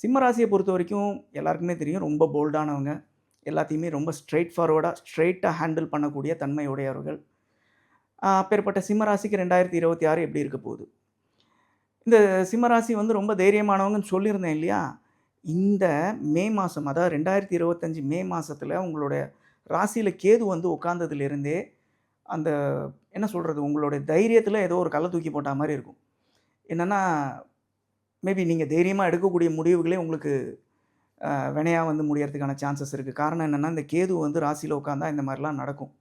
சிம்ம ராசியை பொறுத்த வரைக்கும் எல்லாருக்குமே தெரியும் ரொம்ப போல்டானவங்க எல்லாத்தையுமே ரொம்ப ஸ்ட்ரெயிட் ஃபார்வர்டாக ஸ்ட்ரெயிட்டாக ஹேண்டில் பண்ணக்கூடிய தன்மையுடையவர்கள். அப்பேற்பட்ட சிம்ம ராசிக்கு ரெண்டாயிரத்தி இருபத்தி ஆறு எப்படி இருக்க போகுது? இந்த சிம்மராசி வந்து ரொம்ப தைரியமானவங்கன்னு சொல்லியிருந்தேன் இல்லையா? இந்த மே மாதம் அதாவது ரெண்டாயிரத்தி இருபத்தஞ்சி மே மாதத்தில் உங்களோட ராசியில் கேது வந்து உட்காந்ததுலேருந்தே அந்த என்ன சொல்கிறது உங்களுடைய தைரியத்தில் ஏதோ ஒரு கள்ள தூக்கி போட்ட மாதிரி இருக்கும். என்னென்னா மேபி நீங்கள் தைரியமாக எடுக்கக்கூடிய முடிவுகளே உங்களுக்கு வினையாக வந்து முடியறதுக்கான சான்சஸ் இருக்குது காரணம் என்னென்னா இந்த கேது வந்து ராசியில் உட்காந்தா இந்த மாதிரிலாம் நடக்கும்.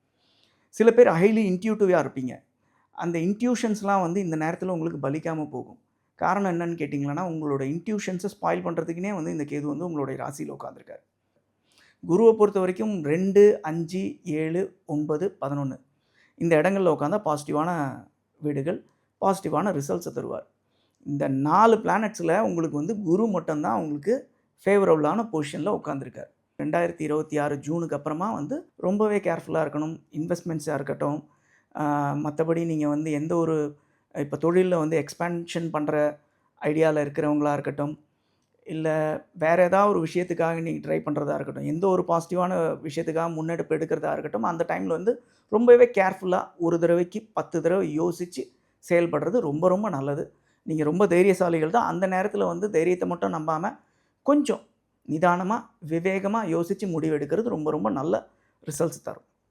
சில பேர் ஹைலி இன்ட்யூட்டிவாக இருப்பீங்க. அந்த இன்ட்யூஷன்ஸ்லாம் வந்து இந்த நேரத்தில் உங்களுக்கு பலிக்காமல் போகும். காரணம் என்னன்னு கேட்டிங்களன்னா உங்களோட இன்ட்யூஷன்ஸை ஸ்பாயில் பண்ணுறதுக்குனே வந்து இந்த கேது வந்து உங்களுடைய ராசியில் உட்காந்துருக்காரு குருவை பொறுத்த வரைக்கும் ரெண்டு அஞ்சு ஏழு ஒன்பது பதினொன்று இந்த இடங்களில் உட்காந்தா பாசிட்டிவான வீடுகள் பாசிட்டிவான ரிசல்ட்ஸை தருவார். இந்த நாலு பிளானட்ஸில் உங்களுக்கு வந்து குரு மட்டும்தான் உங்களுக்கு ஃபேவரபுளான பொசிஷனில் உட்காந்துருக்கார் ரெண்டாயிரத்தி இருபத்தி ஆறு ஜூனுக்கு அப்புறமா வந்து ரொம்பவே கேர்ஃபுல்லாக இருக்கணும் இன்வெஸ்ட்மெண்ட்ஸாக இருக்கட்டும். மற்றபடி நீங்கள் வந்து எந்த ஒரு இப்போ தொழிலில் வந்து எக்ஸ்பேன்ஷன் பண்ணுற ஐடியாவில் இருக்கிறவங்களாக இருக்கட்டும் இல்லை வேறு ஏதாவது ஒரு விஷயத்துக்காக நீங்கள் ட்ரை பண்ணுறதா இருக்கட்டும் எந்த ஒரு பாசிட்டிவான விஷயத்துக்காக முன்னெடுப்பு எடுக்கிறதா இருக்கட்டும் அந்த டைமில் வந்து ரொம்பவே கேர்ஃபுல்லாக ஒரு தடவைக்கு பத்து தடவை யோசித்து செயல்படுறது ரொம்ப ரொம்ப நல்லது. நீங்கள் ரொம்ப தைரியசாலிகள் தான். அந்த நேரத்தில் வந்து தைரியத்தை மட்டும் நம்பாமல் கொஞ்சம் நிதானமாக விவேகமாக யோசித்து முடிவு எடுக்கிறது ரொம்ப ரொம்ப நல்ல ரிசல்ட்ஸ் தரும்.